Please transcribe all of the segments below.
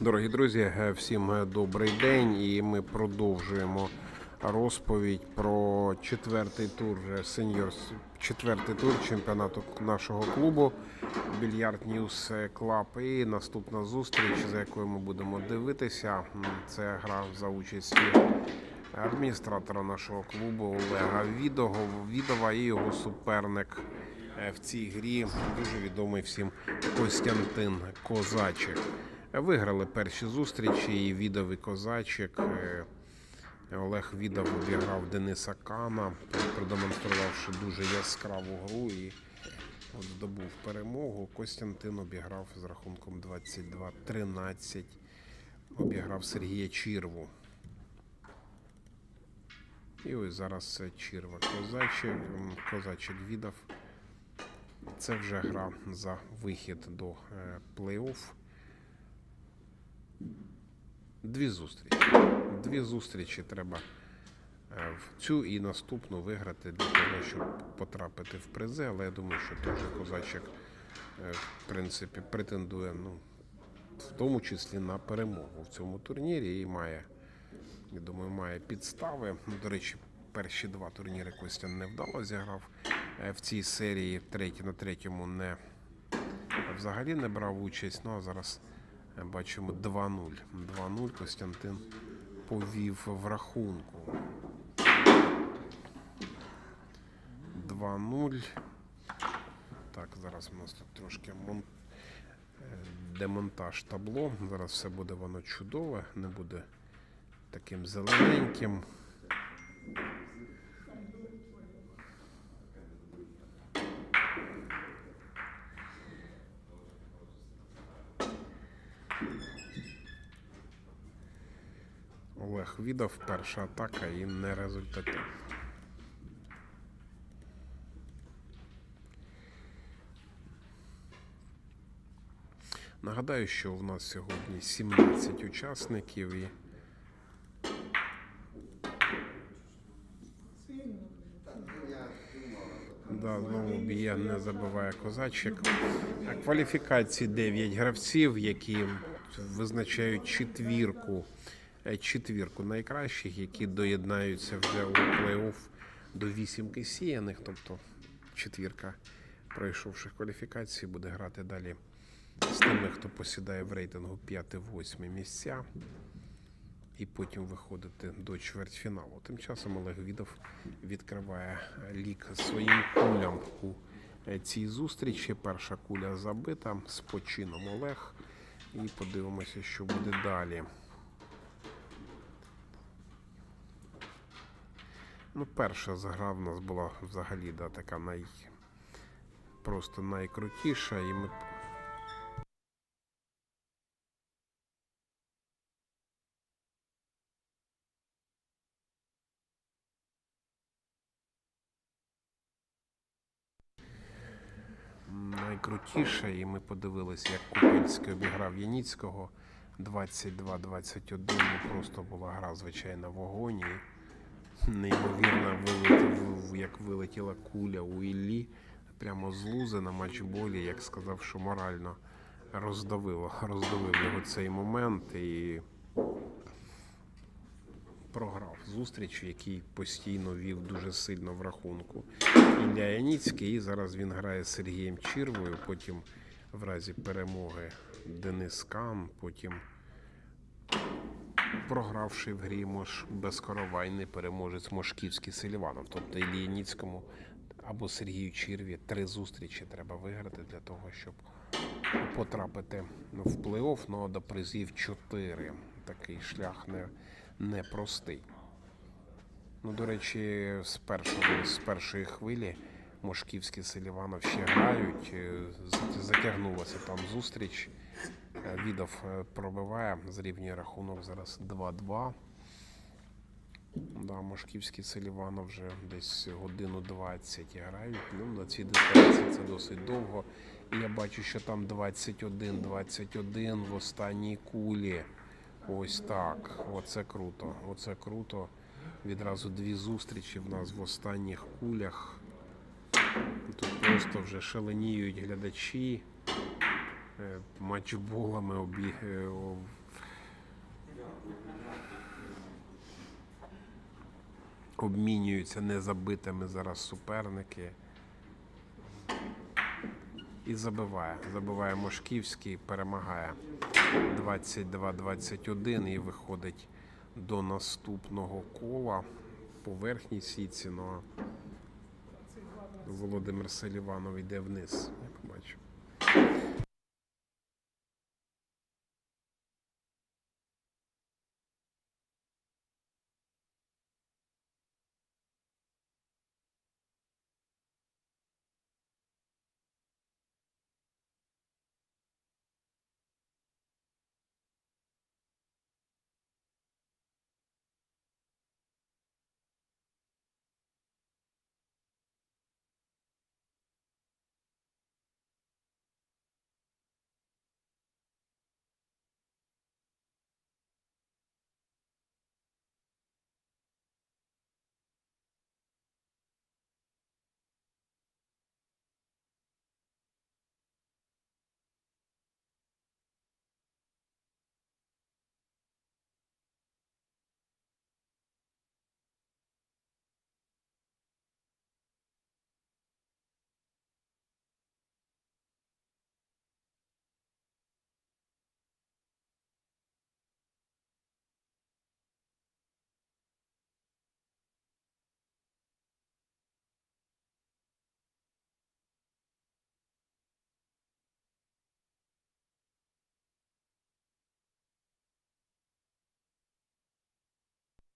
Дорогі друзі, е, всім е, добрий день, і ми продовжуємо розповідь про четвертий тур е, сеньор, четвертий тур чемпіонату нашого клубу Більярд Ньюс Клаб. І наступна зустріч, за якою ми будемо дивитися, це гра за участі адміністратора нашого клубу Олега Відова і його суперник в цій грі дуже відомий всім Костянтин Козачик. Виграли перші зустрічі і Відов і Козачик. Е, Олег Відов обіграв Дениса Кана, продемонструвавши дуже яскраву гру і от здобув перемогу. Костянтин обіграв з рахунком 22-13. Обіграв Сергія Чірву. І ось зараз Чірва Козачик, Козачик віддав. Це вже гра за вихід до е, плей-офф. Дві зустрічі. Дві зустрічі треба е, в цю і наступну виграти для того, щоб потрапити в призи. Але я думаю, що теж козачик, е, в принципі, претендує, ну, в тому числі на перемогу в цьому турнірі і має, я думаю, має підстави. Ну, До речі, перші два турніри Костя не вдало зіграв е, в цій серії. Третій на третьому не взагалі не брав участь. Ну а зараз бачимо 2-0. 2-0 Костянтин повів в рахунку. 2-0. Так, зараз у нас тут трошки мон... демонтаж табло. Зараз все буде воно чудове, не буде таким зелененьким. Олег віддав перша атака і не результативна. Нагадаю, що в нас сьогодні 17 учасників і Да, знову б'є, не забиває козачик. Кваліфікації 9 гравців, які визначають четвірку, четвірку найкращих, які доєднаються вже у плей-офф до вісімки сіяних. Тобто четвірка пройшовших кваліфікації буде грати далі з тими, хто посідає в рейтингу 5-8 місця і потім виходити до чвертьфіналу. Тим часом Олег Відов відкриває лік своїм кулям у е, цій зустрічі. Перша куля забита з почином Олег. І подивимося, що буде далі. Ну, перша гра в нас була взагалі да, така най... просто найкрутіша, і ми найкрутіше, і ми подивилися, як Купельський обіграв Яніцького 22-21. Ну, Просто була гра, звичайно, в огоні. Неймовірно, вилетів, як вилетіла куля у Іллі, прямо з лузи на матчболі, як сказав, що морально роздавило, роздавив його цей момент і програв зустріч, який постійно вів дуже сильно в рахунку. Ілля Яніцький, і зараз він грає з Сергієм Чірвою, потім в разі перемоги Денис Кан, потім програвши в грі Мош безкоровайний переможець Мошківський Селіванов. Тобто Іллі Яніцькому або Сергію Чірві три зустрічі треба виграти для того, щоб потрапити в плей-офф, ну, до призів 4. Такий шлях не, непростий. Ну, до речі, з першого з першої хвилі Мошківський Селіванов ще грають. Е, Затягнулася там зустріч. Е, Відов е, пробиває, зрівнює рахунок зараз 2-2. Да, Мошківський Селіванов вже десь годину 20 грають. Ну, на цій дистанції це досить довго. І я бачу, що там 21-21 в останній кулі. Ось так. Оце круто. Оце круто. Відразу дві зустрічі в нас в останніх кулях. Тут просто вже шаленіють глядачі. Е, Матчболами обі... е, Обмінюються незабитими зараз суперники. І забиває. Забиває Мошківський, перемагає 22-21 і виходить до наступного кола по верхній сітці. Ну, а Володимир Селіванов йде вниз.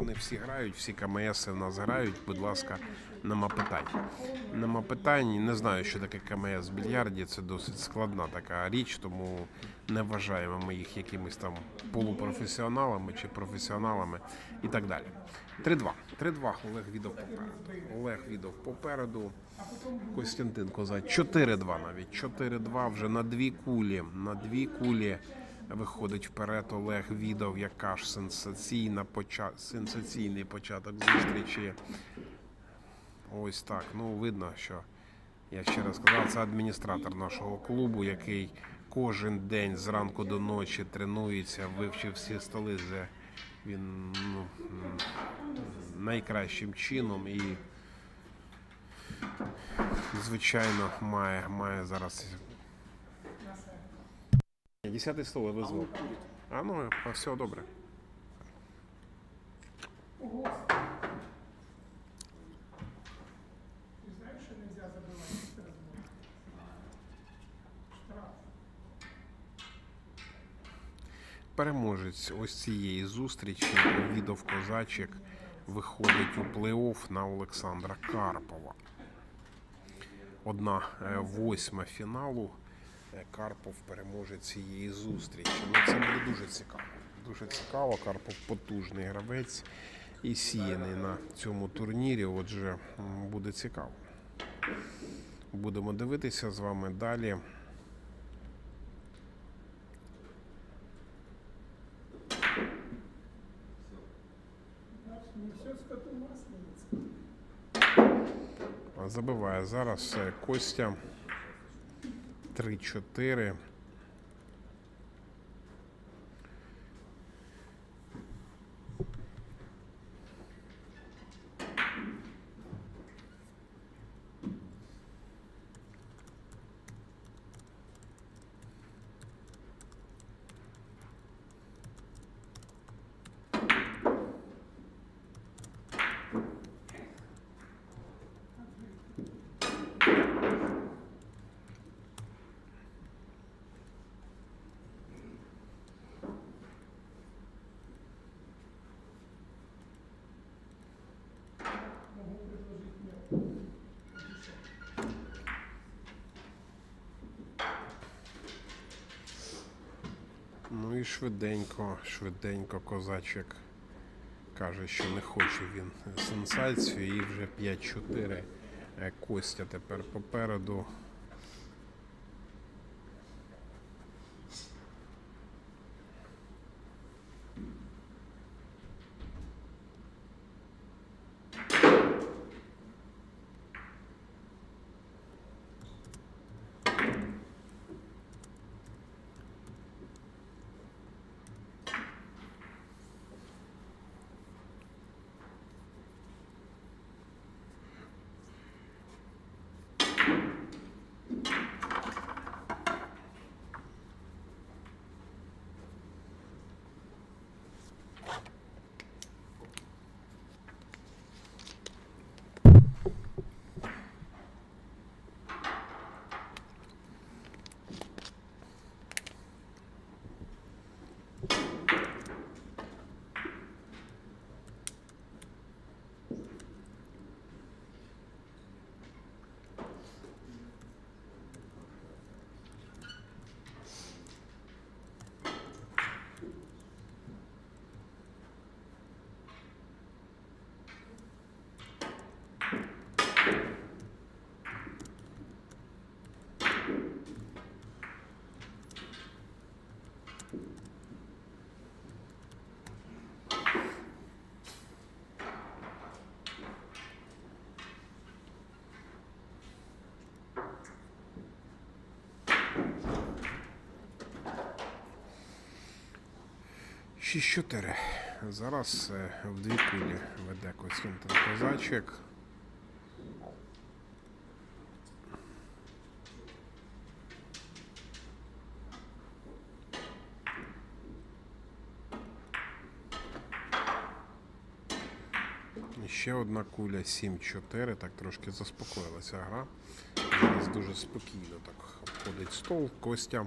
Вони всі грають, всі КМС в нас грають. Будь ласка, нема питань. Нема питань. Не знаю, що таке КМС в більярді. Це досить складна така річ, тому не вважаємо ми їх якимись там полупрофесіоналами чи професіоналами і так далі. 3-2. 3-2. Олег Відов попереду. Олег Відов попереду. Костянтин Козак. 4-2 навіть. 4-2 вже на дві кулі. На дві кулі. Виходить вперед Олег Відов, яка ж сенсаційна поча... сенсаційний початок зустрічі. Ось так. Ну, видно, що я ще раз сказав, це адміністратор нашого клубу, який кожен день зранку до ночі тренується, вивчив всі столи, де він ну, найкращим чином і, звичайно, має, має зараз Десятый стол я вызвал. А ну, а, все добре. Ты знаешь, что нельзя забывать этот разбор? Штраф. Переможець ось цієї зустрічі Відов Козачик виходить у плей-офф на Олександра Карпова. Одна е, восьма фіналу. Е, Карпов переможець цієї зустрічі. Ну, це буде дуже цікаво. Дуже цікаво. Карпов потужний гравець і сіяний на цьому турнірі. Отже, буде цікаво. Будемо дивитися з вами далі. Забиває зараз е, Костя 3-4. Ну і швиденько, швиденько козачик каже, що не хоче він сенсацію. І вже 5-4. Е, Костя тепер попереду. 6-4. Зараз е, в дві кулі веде Костянтин Козачик. Ще одна куля 7-4, так трошки заспокоїлася гра. Зараз дуже спокійно так обходить стол Костя.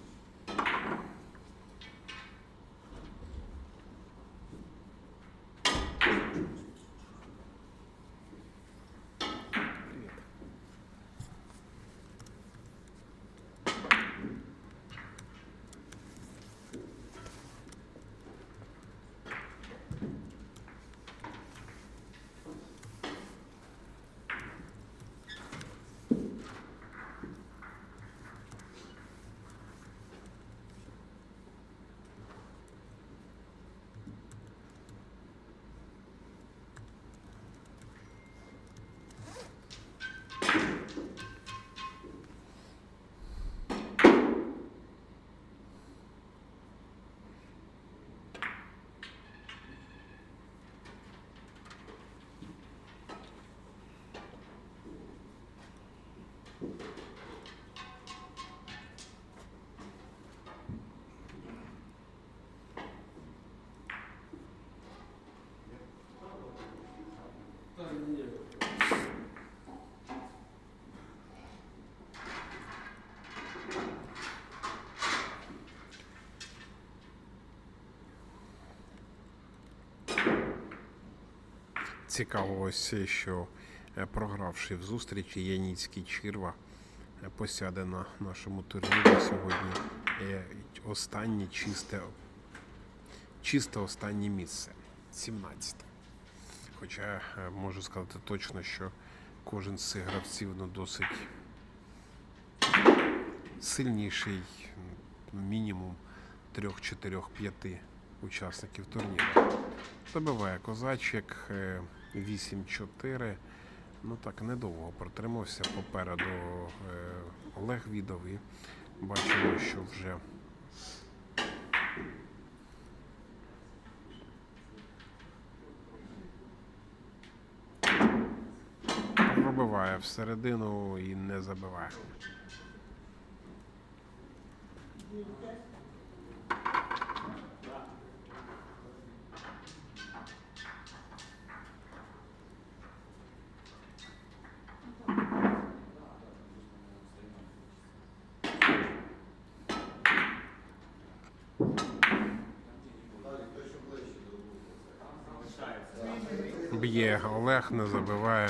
Цікаво ось, що е, програвши в зустрічі Яніцький Чирва е, посяде на нашому турнірі сьогодні е, останнє чисте, чисте останнє місце 17. Хоча можу сказати точно, що кожен з цих гравців ну, досить сильніший мінімум 3, 4, 5 учасників турніру. Забиває козачик 8-4. Ну так недовго протримався. Попереду е, Олег віддав і бачимо, що вже пробиває всередину і не забиває. Олег, не забиває.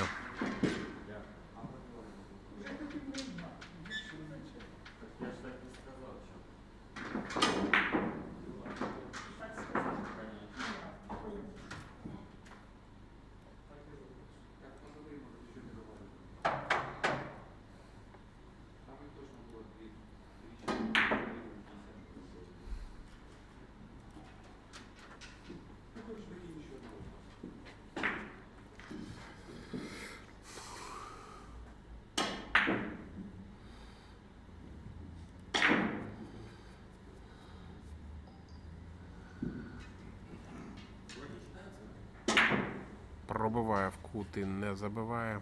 Пробиває в кут і не забиває.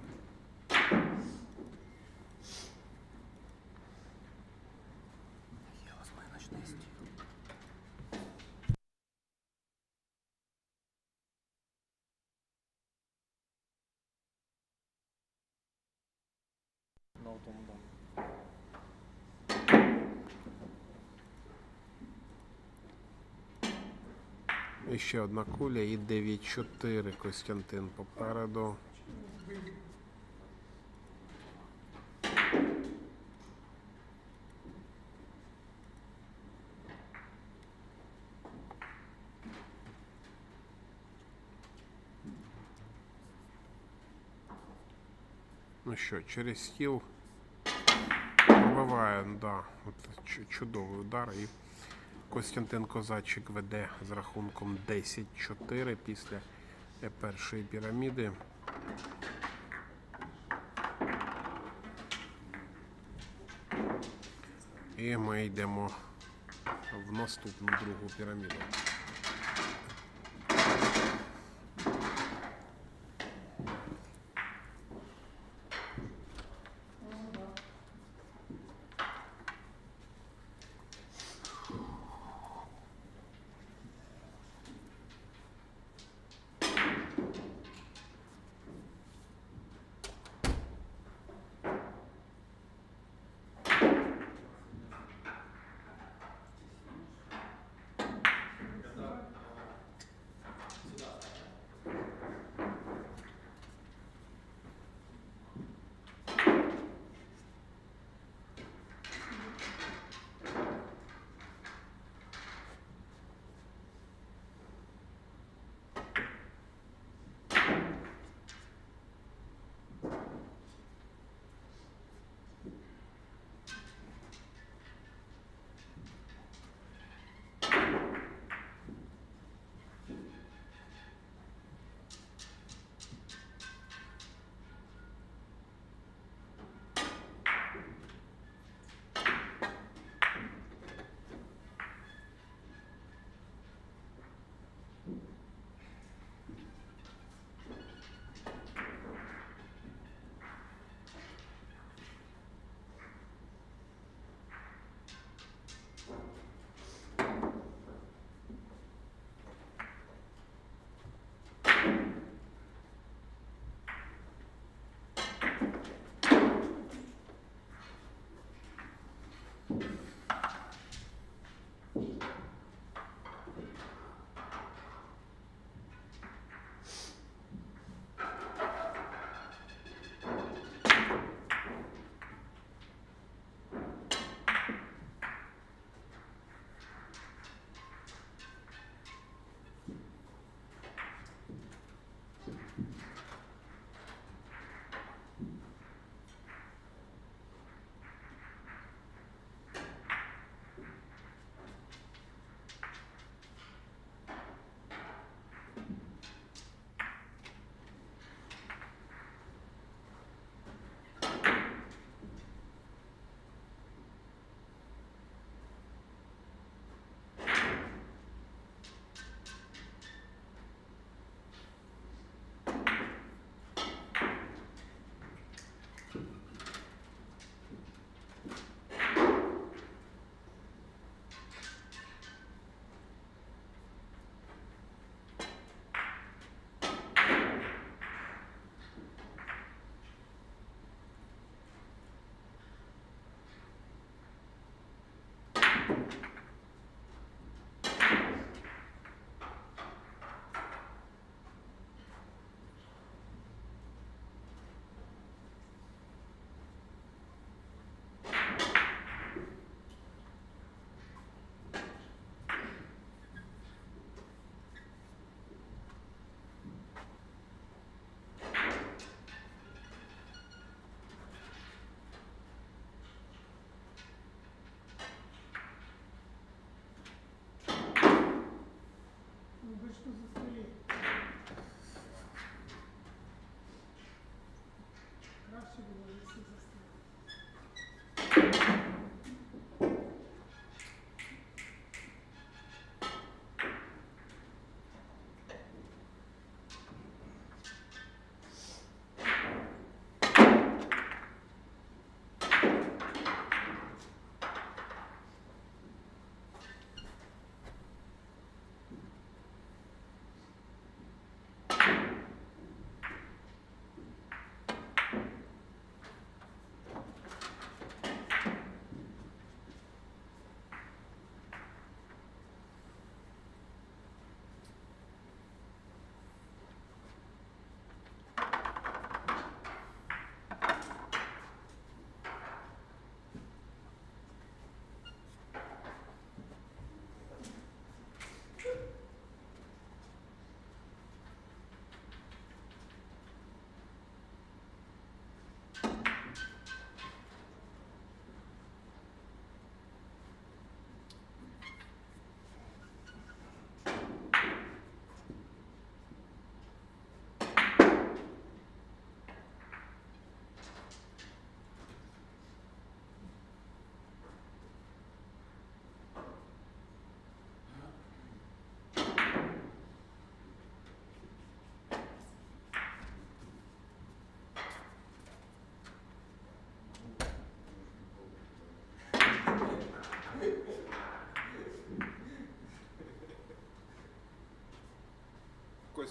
На тому, да. І ще одна куля і 9-4 Костянтин попереду. Ну що, через стіл пробиває, да, от чудовий удар і Костянтин Козачик веде з рахунком 10-4 після першої піраміди. І ми йдемо в наступну другу піраміду. Thank you.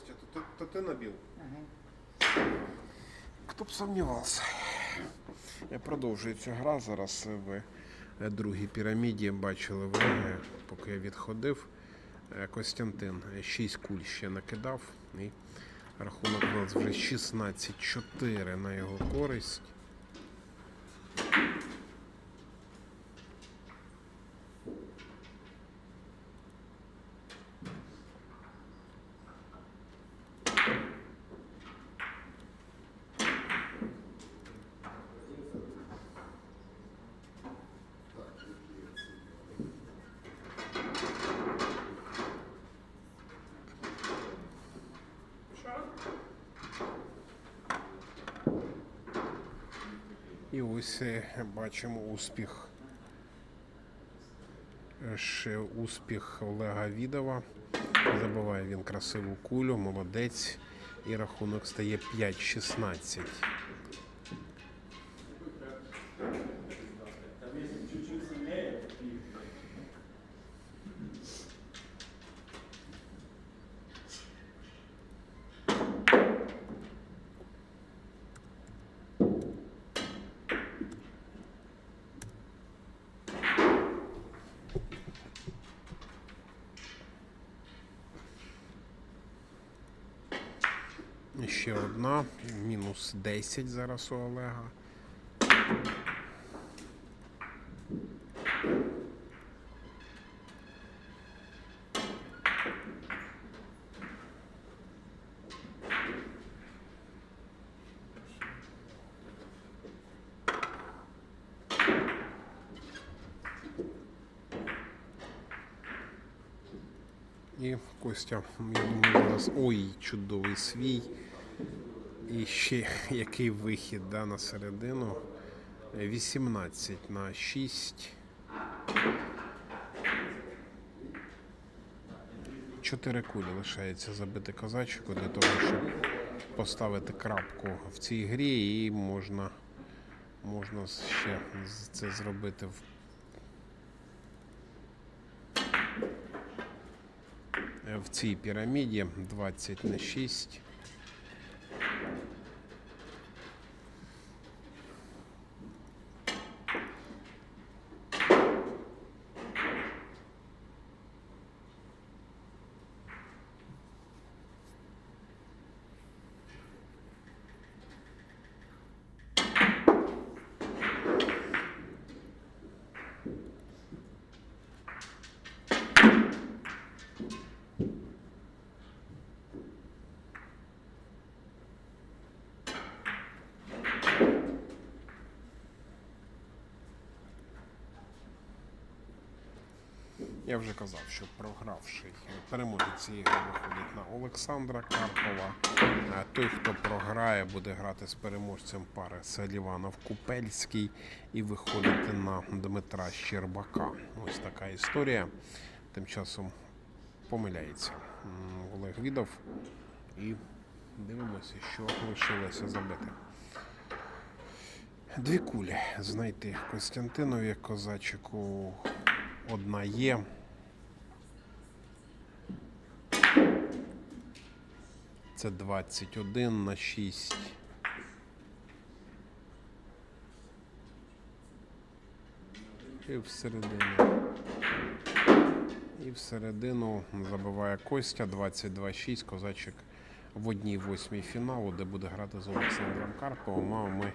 Это ты набил? Хто б сумнівався. Я продовжую цю гра. Зараз в е, другій піраміді бачили ви, е, поки я відходив. е, Костянтин 6 куль ще накидав. І рахунок у нас вже 16-4 на його користь. І ось е, бачимо успіх. Ще успіх Олега Відова. Забиває він красиву кулю, молодець. І рахунок стає 5-16. Ще одна. Мінус 10 зараз у Олега. І Костя, я думаю, зараз. Ой, чудовий свій. І ще який вихід да, на середину. Е, 18 на 6. Чотири кулі лишається забити козачику для того, щоб поставити крапку в цій грі, і можна, можна ще це зробити в в цій піраміді 20 на 6. Я вже казав, що програвший переможець цієї гри виходить на Олександра Карпова. Той, хто програє, буде грати з переможцем пари Селіванов Купельський і виходити на Дмитра Щербака. Ось така історія. Тим часом помиляється Олег Відов. І дивимося, що лишилося забити. Дві кулі знайти Костянтинові козачику. Одна є. Це 21 на 6. І всередину. І всередину забиває Костя 22-6. Козачик в одній восьмій фіналу, де буде грати з Олександром Карповим. А ми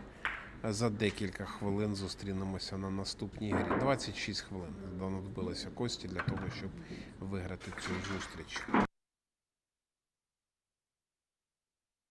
за декілька хвилин зустрінемося на наступній грі. 26 хвилин знадобилося Кості для того, щоб виграти цю зустріч.